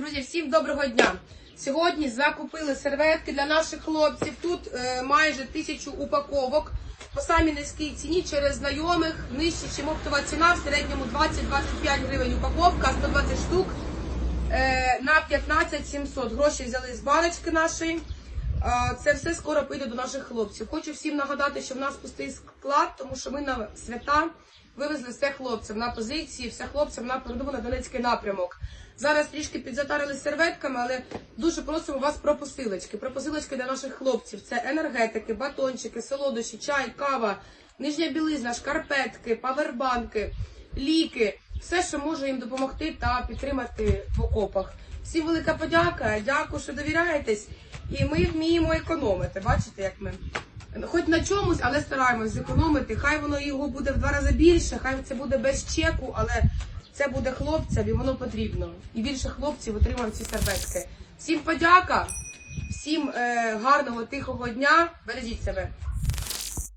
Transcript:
Друзі, всім доброго дня! Сьогодні закупили серветки для наших хлопців. Тут е, майже тисячу упаковок по самій низькій ціні через знайомих. Нижче, чим оптова ціна, в середньому 20-25 гривень упаковка, 120 штук е, на 15 700. Гроші взяли з баночки нашої. Це все скоро піде до наших хлопців. Хочу всім нагадати, що в нас пустий склад, тому що ми на свята вивезли все хлопцям на позиції, все хлопцям на передову на Донецький напрямок. Зараз трішки підзатарили серветками, але дуже просимо вас про посилочки. Про посилочки для наших хлопців. Це енергетики, батончики, солодощі, чай, кава, нижня білизна, шкарпетки, павербанки, ліки. Все, що може їм допомогти та підтримати в окопах. Всім велика подяка. Дякую, що довіряєтесь. І ми вміємо економити. Бачите, як ми. Хоч на чомусь, але стараємось зекономити. Хай воно його буде в два рази більше, хай це буде без чеку, але це буде хлопцям і воно потрібно. І більше хлопців отримають ці серветки. Всім подяка, всім е, гарного тихого дня. Бережіть себе.